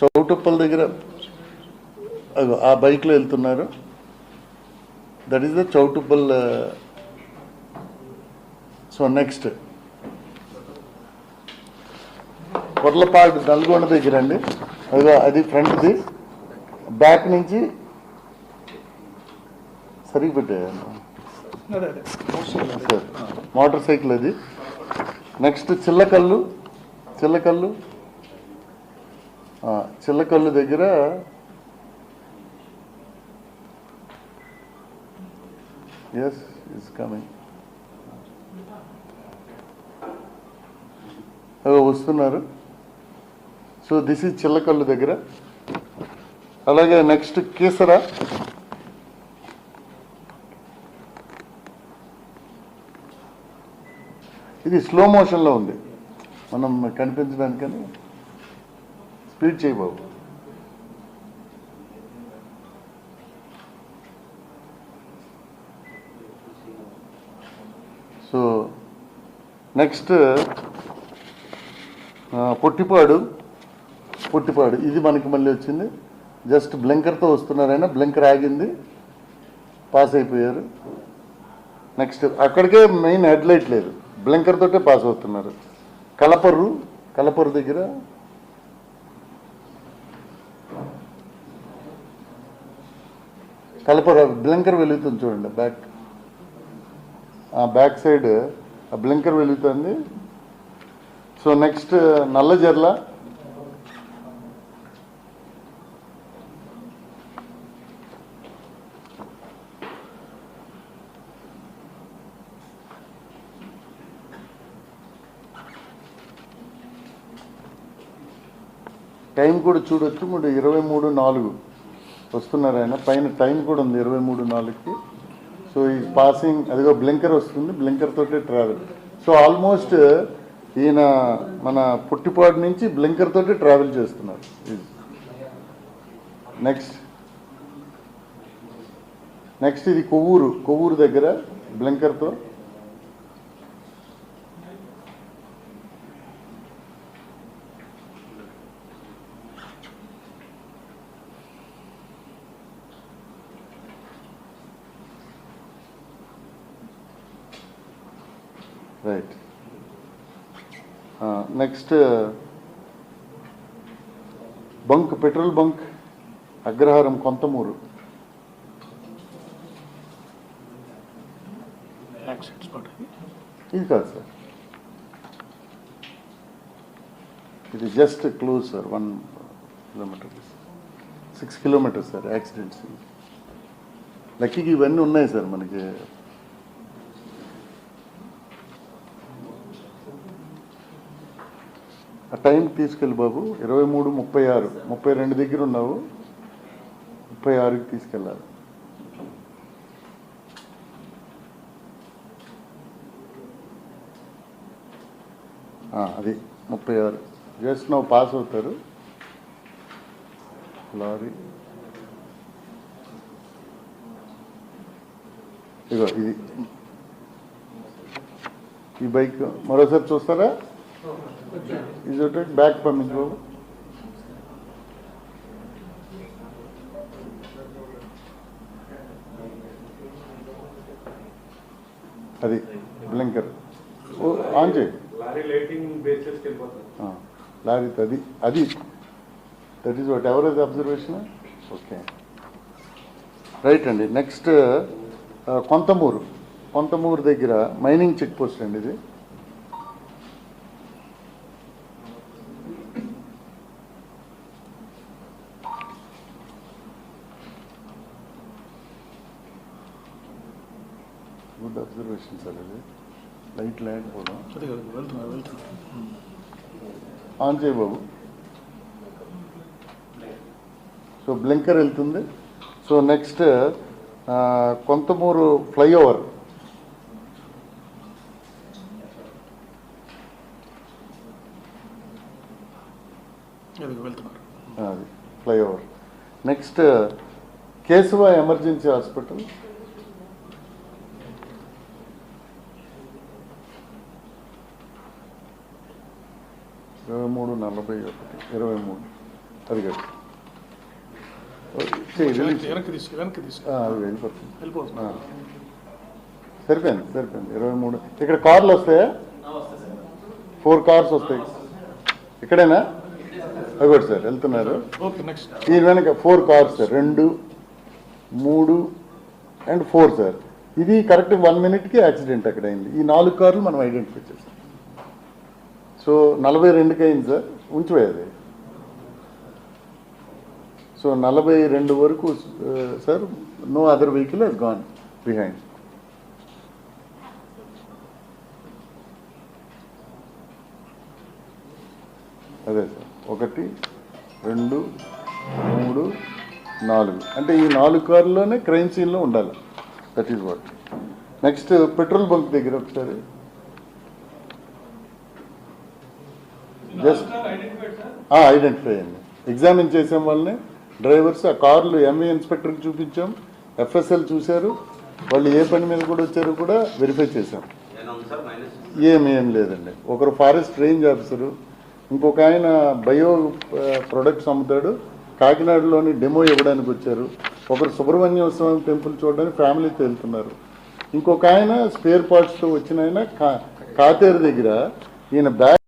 చౌటుప్పల దగ్గర అగో ఆ బైక్లో వెళ్తున్నారు. That is the Choutuppal so next Korlapadu Nalgonda దగ్గర అండి. అదిగో అది ఫ్రంట్ది. బ్యాక్ నుంచి సరిగ్గా పెట్టేయండి మోటార్ సైకిల్ అది. నెక్స్ట్ చిల్లకల్లు చిల్లకల్లు. చిల్లకల్లు దగ్గర ఎస్ ఇస్ కమింగ్ వస్తున్నారు. సో దిస్ ఇస్ చిల్లకల్లు దగ్గర. అలాగే నెక్స్ట్ కీసరా. ఇది స్లో మోషన్లో ఉంది. మనం కనిపించడానికని స్పీడ్ చేయబాబు సో నెక్స్ట్ పొట్టిపాడు. పొట్టిపాడు. ఇది మనకి మళ్ళీ వచ్చింది. జస్ట్ బ్లింకర్తో వస్తున్నారైనా బ్లింకర్ ఆగింది. పాస్ అయిపోయారు. నెక్స్ట్ అక్కడికే మెయిన్ హెడ్లైట్ లేదు. బ్లింకర్ తోటే పాస్ అవుతున్నారు. కలపర్రు కలపర్రు దగ్గర కలప బ్లింకర్ వెలుగుతుంది చూడండి బ్యాక్. ఆ బ్యాక్ సైడ్ ఆ బ్లింకర్ వెలుగుతుంది. సో నెక్స్ట్ నల్లజర్ల టైం కూడా చూడొచ్చు మూడు ఇరవై మూడు నాలుగు. వస్తున్నారు ఆయన పైన టైం కూడా ఉంది ఇరవై మూడు నాలుగుకి. సో ఈ పాసింగ్ అదిగో బ్లింకర్ వస్తుంది బ్లింకర్ తోటే ట్రావెల్ సో ఆల్మోస్ట్ ఈయన మన పుట్టిపాడు నుంచి బ్లింకర్ తోటే ట్రావెల్ చేస్తున్నారు. నెక్స్ట్ నెక్స్ట్ ఇది కొవ్వూరు కొవ్వూరు దగ్గర బ్లింకర్తో. Right next bunk petrol bunk Agraharam Kontamuru ఇది కాదు సార్. ఇది just close sir one kilometre six kilometres sir accidents లక్కీకి ఇవన్నీ ఉన్నాయి సార్ మనకి. టైం తీసుకెళ్ళి బాబు. ఇరవై మూడు ముప్పై ఆరు. ముప్పై రెండు దగ్గర ఉన్నావు. ముప్పై ఆరుకి తీసుకెళ్ళాలి. అది. ముప్పై ఆరు. జస్ట్ నువ్వు పాస్ అవుతారు. లారీ. ఇగో ఇది. ఈ బైక్ మరోసారి చూస్తారా? ఇది ఒకటి బ్యాక్ పంపించు బాబు అది బ్లింకర్ ఓ ఆన్ చేయి లారీ అది అది. That is whatever is observation okay right అండి నెక్స్ట్ కొంతమూరు. కొంతమూరు దగ్గర మైనింగ్ చెక్ పోస్ట్ అండి ఇది. గుడ్ అబ్జర్వేషన్ సార్ ఇది. లైట్ లేకపోవడం ఆన్ చేయి బాబు. సో బ్లింకర్ వెళ్తుంది. సో నెక్స్ట్ కొంతమూరు ఫ్లైఓవర్ అది flyover next Keshava emergency hospital ఇరవై మూడు నలభై ఒకటి ఇరవై మూడు. అది కాదు. సరిపోయింది సరిపోయింది. ఇరవై మూడు. ఇక్కడ కార్లు వస్తాయా? ఫోర్ కార్స్ వస్తాయి. ఇక్కడేనా? అగోటి సార్ వెళ్తున్నారు. దీని వెనక ఫోర్ కార్స్ సార్ రెండు మూడు అండ్ ఫోర్ సార్. ఇది కరెక్ట్ వన్ మినిట్కి యాక్సిడెంట్ అక్కడ అయింది. ఈ నాలుగు కార్లు మనం ఐడెంటిఫై చేసాం సో నలభై రెండుకి అయింది సార్ ఉంచిపోయేది. సో నలభై రెండు వరకు sir no other vehicle he's gone behind అదే సార్ ఒకటి రెండు మూడు నాలుగు. అంటే ఈ నాలుగు కార్లోనే క్రైమ్ సీన్లో ఉండాలి. That is what next petrol bunk దగ్గర ఒకసారి. జస్ట్ ఐడెంటిఫై అయ్యింది ఎగ్జామిన్ చేసాం వాళ్ళని. డ్రైవర్స్ ఆ కార్లు ఎంఏ ఇన్స్పెక్టర్కి చూపించాం. ఎఫ్ఎస్ఎల్ చూశారు. వాళ్ళు ఏ పని మీద కూడా వచ్చారో కూడా వెరిఫై చేశాం. ఏమి ఏం లేదండి. ఒకరు ఫారెస్ట్ రేంజ్ ఆఫీసరు ఇంకొక ఆయన బయో ప్రొడక్ట్స్ అమ్ముతాడు. కాకినాడలోని డెమో ఇవ్వడానికి వచ్చారు. ఒకరు సుబ్రహ్మణ్య స్వామి టెంపుల్ చూడడానికి ఫ్యామిలీతో వెళ్తున్నారు. ఇంకొక ఆయన స్పేర్ పార్ట్స్తో వచ్చిన ఆయన కా కాతేరు దగ్గర ఈయన బ్యాగ్